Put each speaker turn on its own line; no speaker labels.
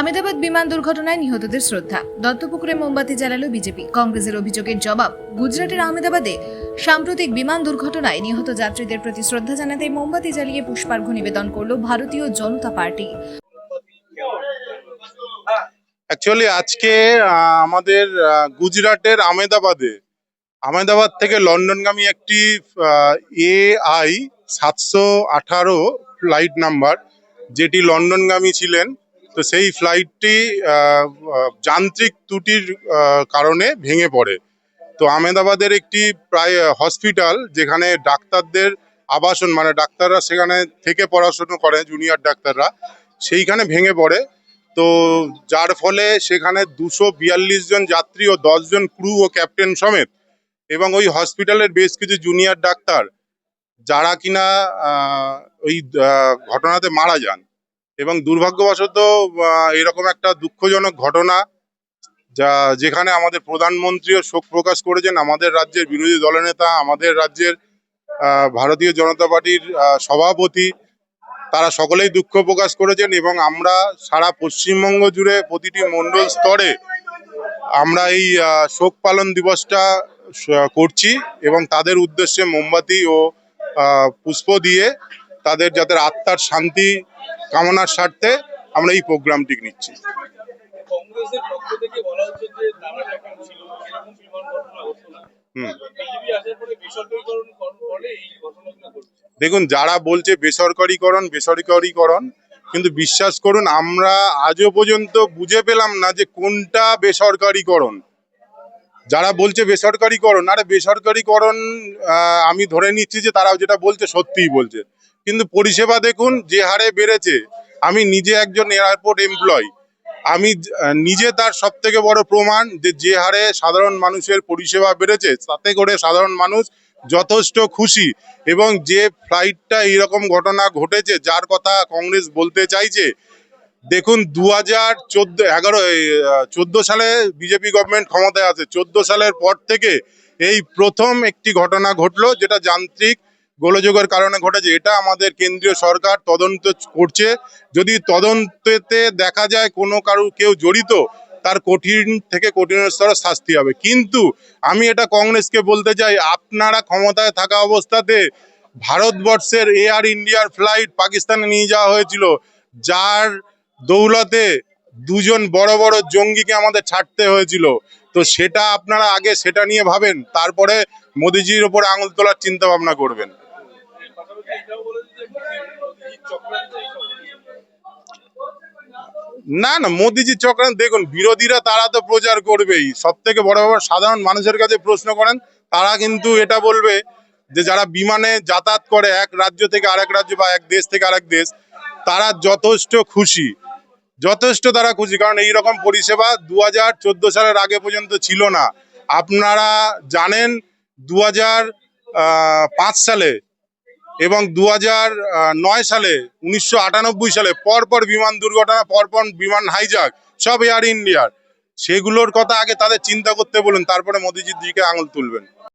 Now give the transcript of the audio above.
আমেদাবাদ বিমান দুর্ঘটনায় নিহতদের শ্রদ্ধা। দত্তপুকুরে মোমবাতি জ্বালালো বিজেপি। কংগ্রেসের অভিযোগের জবাব। গুজরাটের আহমেদাবাদে সাম্প্রতিক বিমান দুর্ঘটনায় নিহত যাত্রীদের প্রতি শ্রদ্ধা জানাতে মোমবাতি জ্বালিয়ে পুষ্পার্ঘ্য নিবেদন করল ভারতীয় জনতা পার্টি।
অ্যাকচুয়ালি আজকে আমাদের গুজরাটের আমেদাবাদে আমেদাবাদ থেকে লন্ডনগামী একটি এ আই সাতশো আঠারো ফ্লাইট নাম্বার, যেটি লন্ডনগামী ছিলেন তো সেই ফ্লাইটটি যান্ত্রিক ত্রুটির কারণে ভেঙে পড়ে। তো আহমেদাবাদের একটি প্রায় হসপিটাল যেখানে ডাক্তারদের আবাসন মানে ডাক্তাররা সেখানে থেকে পড়াশোনা করে জুনিয়র ডাক্তাররা, সেইখানে ভেঙে পড়ে। তো যার ফলে সেখানে দুশো বিয়াল্লিশ জন যাত্রী ও দশ জন ক্রু ও ক্যাপ্টেন সমেত এবং ওই হসপিটালের বেশ কিছু জুনিয়র ডাক্তার, যারা কিনা ওই ঘটনাতে মারা যান। এবং দুর্ভাগ্যবশত এরকম একটা দুঃখজনক ঘটনা, যা, যেখানে আমাদের প্রধানমন্ত্রীও শোক প্রকাশ করেছেন, আমাদের রাজ্যের বিরোধী দলনেতা, আমাদের রাজ্যের ভারতীয় জনতা পার্টির সভাপতি, তারা সকলেই দুঃখ প্রকাশ করেছেন এবং আমরা সারা পশ্চিমবঙ্গ জুড়ে প্রতিটি মণ্ডল স্তরে আমরা এই শোক পালন দিবসটা করছি এবং তাদের উদ্দেশ্যে মোমবাতি ও পুষ্প দিয়ে তাদের যাতে আত্মার শান্তি কামনার স্বার্থে আমরা এই প্রোগ্রামটি নিচ্ছি। দেখুন যারা বলছে বেসরকারিকরণ বেসরকারিকরণ কিন্তু বিশ্বাস করুন আমরা আজও পর্যন্ত বুঝে পেলাম না যে কোনটা বেসরকারিকরণ। যারা বলছে বেসরকারিকরণ, আরে বেসরকারিকরণ আমি ধরে নিচ্ছি যে তারা যেটা বলছে সত্যিই বলছে। কিন্তু পরিষেবা দেখুন, যে হারে বেড়েছে, আমি নিজে একজন এয়ারপোর্ট এমপ্লয়, আমি নিজে তার সব থেকে বড় প্রমাণ যে যে হারে সাধারণ মানুষের পরিষেবা বেড়েছে, তাতে করে সাধারণ মানুষ যথেষ্ট খুশি এবং যে ফ্লাইটটা এইরকম ঘটনা ঘটেছে, যার কথা কংগ্রেস বলতে চাইছে দেখুন দু হাজার চোদ্দ, এগারো সালে বিজেপি গভর্নমেন্ট ক্ষমতায় আছে। চোদ্দ সালের পর থেকে এই প্রথম একটি ঘটনা ঘটলো, যেটা যান্ত্রিক গোলযোগের কারণে ঘটেছে। এটা আমাদের কেন্দ্রীয় সরকার তদন্ত করছে। যদি তদন্তেতে দেখা যায় কোনো কারও, কেউ জড়িত, তার কঠিন থেকে কঠিনতর শাস্তি হবে। কিন্তু আমি এটা কংগ্রেসকে বলতে চাই, আপনারা ক্ষমতায় থাকা অবস্থাতে ভারতবর্ষের এয়ার ইন্ডিয়ার ফ্লাইট পাকিস্তানে নিয়ে যাওয়া হয়েছিল। যার দৌলতে দুজন বড় বড় জঙ্গিকে আমাদের ছাড়তে হয়েছিল। তো সেটা আপনারা আগে সেটা নিয়ে ভাবেন, তারপরে মোদিজির ওপরে আঙুল তোলার চিন্তা ভাবনা করবেন। না না মোদিজি চক্রান্ত, দেখুন, বিরোধীরা তারা তো প্রচার করবেই। সব থেকে বড় ব্যাপার, সাধারণ মানুষের কাছে প্রশ্ন করেন, তারা কিন্তু এটা বলবে যে যারা বিমানে যাতায়াত করে, এক রাজ্য থেকে আরেক রাজ্য বা এক দেশ থেকে আরেক দেশ, তারা যথেষ্ট খুশি। যথেষ্ট তারা খুশি, কারণ এই রকম পরিষেবা দু হাজার চোদ্দ সালের আগে পর্যন্ত ছিল না। আপনারা জানেন দু হাজার পাঁচ সালে এবং দু নয় সালে, উনিশশো আটানব্বই সালে পরপর বিমান দুর্ঘটনা, পরপর বিমান হাইজাক সব এয়ার ইন্ডিয়ার সেগুলোর কথা আগে তাদের চিন্তা করতে বলুন, তারপরে মোদিজির দিকে আঙুল তুলবেন।